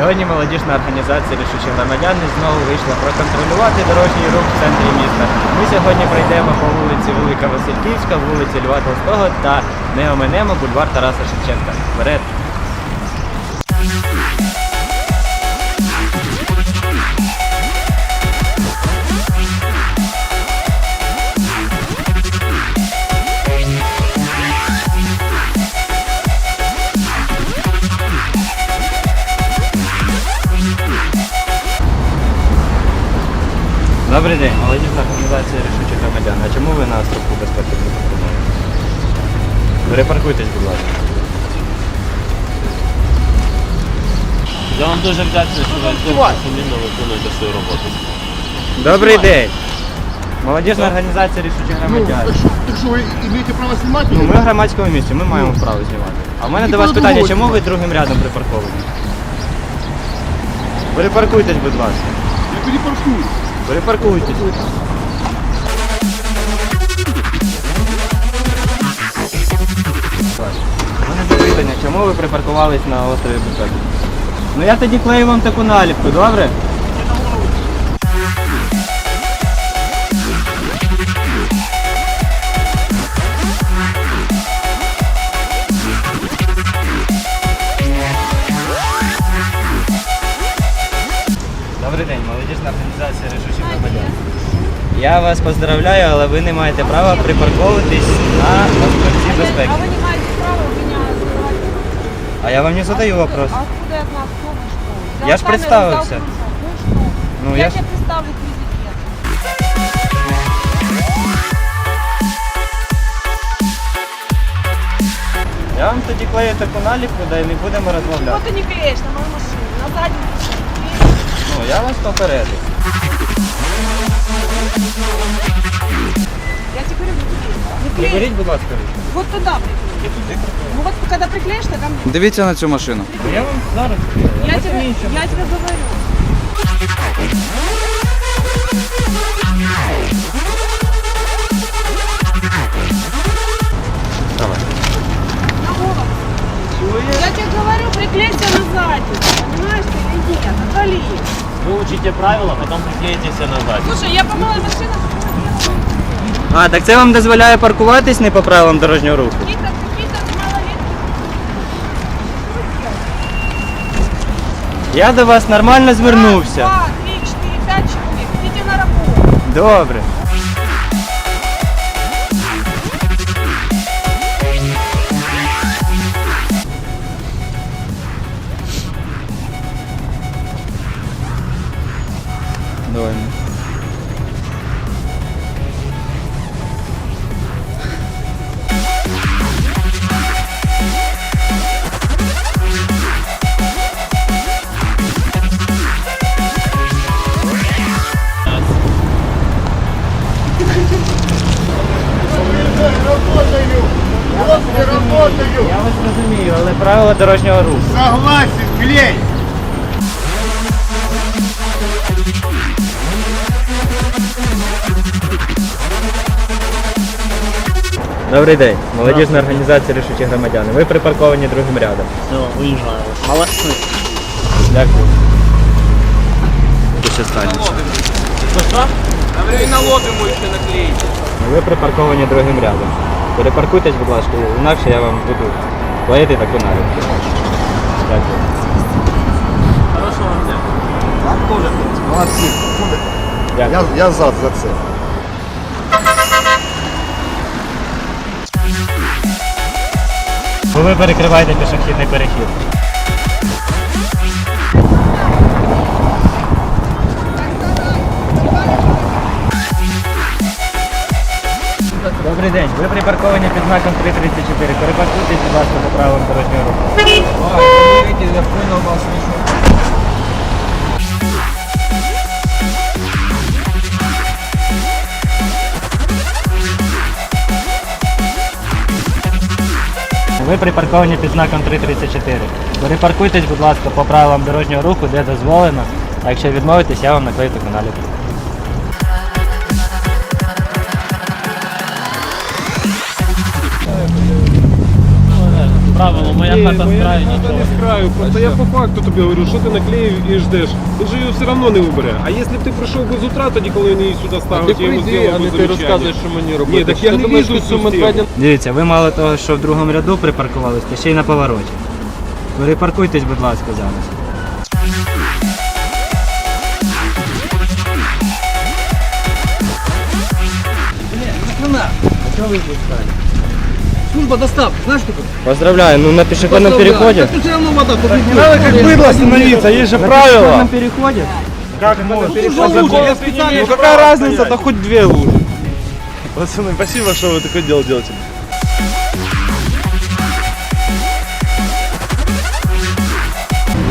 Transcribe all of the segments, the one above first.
Сьогодні молодіжна організація рішучі громадяни знову вийшла проконтролювати дорожній рух в центрі міста. Ми сьогодні пройдемо по вулиці Велика Васильківська, вулиці Льва Толстого та не оминемо бульвар Тараса Шевченка. Вперед! Добрий день, молодіжна організація рішучих громадян. А чому ви на стовпу безпеки не пропонуєте? Перепаркуйтесь, будь ласка. Я вам дуже вдячний, що ви сумлінно виконуєте свою роботу. Добрий день. Молодіжна організація рішучих Ну, громадян. так что, так что вы имеете право снимать Ну, ми в громадському місці, ми маємо право знімати. А в мене до вас питання, чому ви другим рядом припарковані? Перепаркуйтесь, будь ласка. Я перепаркую. Запитання, чому ви припаркувались на острові безпеки? Ну я тоді клею вам таку наліпку, добре? Я вас поздравляю, але ви не маєте права припарковуватись на островці безпеки. А вы не маете права у меня задавать А я вам не задаю вопрос. А откуда я знаю, кто вы, что вы? Я ж сами представился. раздал ключи. Ну и что? Ну, я, я ж- тебе представлю президент. Я вам тоді клею таку наліпку, да і не будемо Вот розмовляти. ты не клеишь на мою машину, на заднюю машину. Ну, я вас попередив. Я тебе говорю, не клей. Не клей. Приберіть, будь ласка. Вот туда приклеишь. Ну вот когда приклеишь, тогда мне. Дивіться на цю машину. Я вам зараз. Я тебе, я тебе говорю. Учите правила, потім приклеїтеся назад. Слушай, я помила машину, А, так це вам дозволяє паркуватись не по правилам дорожнього руху? Я до вас нормально звернувся. Два, три, чотири, пять чоловік. Идите на работу. Добре. Вот работаю. Я вас розумію, але правила дорожнього руху. Согласен, клей. Добрий день. Молодіжна організація рішучі громадяни. Ви припарковані другим рядом. Все, уїжджаю. Молодці. Дякую. Ти ще станеш. Ви припарковані другим рядом. Перепаркуйтесь, будь ласка, інакше я вам буду клеїти таку наліпку. Дякую. Хорошого вам дня. Молодцы. Дякую. Я, я за, за це. Бо ви перекриваєте пішохідний перехід. Добрий день. Ви припарковані під знаком 334. Перепаркуйтесь, будь ласка, по правилам дорожнього руху. Ви припарковані під знаком 334. Перепаркуйтесь, будь ласка, по правилам дорожнього руху, де дозволено. А якщо відмовитесь, я вам наклею таку Правилом моя Ні, хата з моя краю хата нічого. не з краю. Просто я по факту тобі говорю, що ти наклеїв і ждеш. Він же його все одно не убере. А якщо б ти прийшов би з утра, тоді коли він її сюди ставить, я йому зробив би замечання. що мені Ні, так я не вижу цю систему. Дивіться, ви мало того, що в другому ряду припаркувались, то ще й на повороті. Перепаркуйтесь, будь ласка, зараз. Служба доставки, знаешь такое? Поздравляю, ну на пешеходном переходе. Тут все равно вода, тут не Надо как быдло остановиться, есть же На правила. пешеходном переходе? Как можно? я специально Ну какая разница, да хоть две лужи. Пацаны, спасибо, что вы такое дело делаете.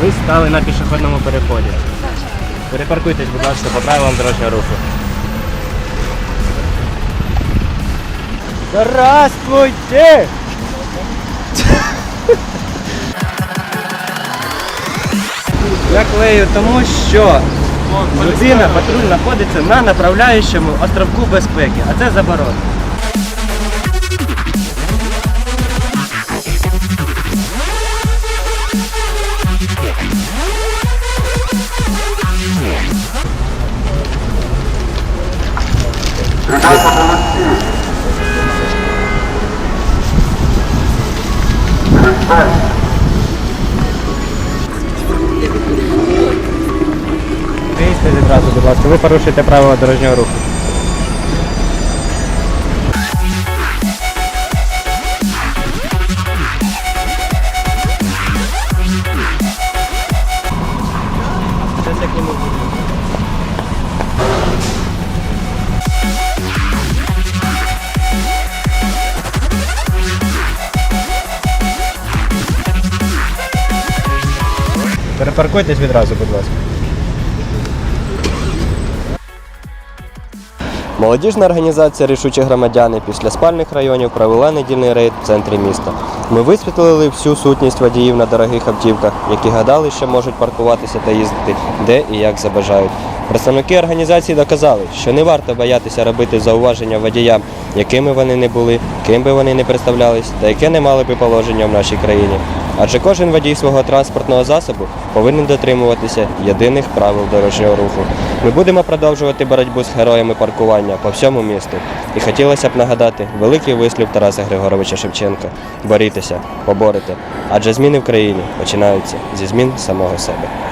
Ви стали на пішохідному переході. Перепаркуйтесь, будь ласка, по правилам дорожнього руху. Здравствуйте! Я клею тому, що людина патруль знаходиться на направляючому островку безпеки, а це заборонено. Вийдьте відразу, будь ласка, ви порушуєте правила дорожнього руху. Перепаркуйтесь відразу, будь ласка. Молодіжна організація Рішучі громадяни після спальних районів провела недільний рейд в центрі міста. Ми висвітлили всю сутність водіїв на дорогих автівках, які гадали, що можуть паркуватися та їздити де і як забажають. Представники організації доказали, що не варто боятися робити зауваження водіям, якими вони не були, ким би вони не представлялись та яке не мали би положення в нашій країні. Адже кожен водій свого транспортного засобу повинен дотримуватися єдиних правил дорожнього руху. Ми будемо продовжувати боротьбу з героями паркування по всьому місту. І хотілося б нагадати великий вислів Тараса Григоровича Шевченка: борітеся, поборете. Адже зміни в країні починаються зі змін самого себе.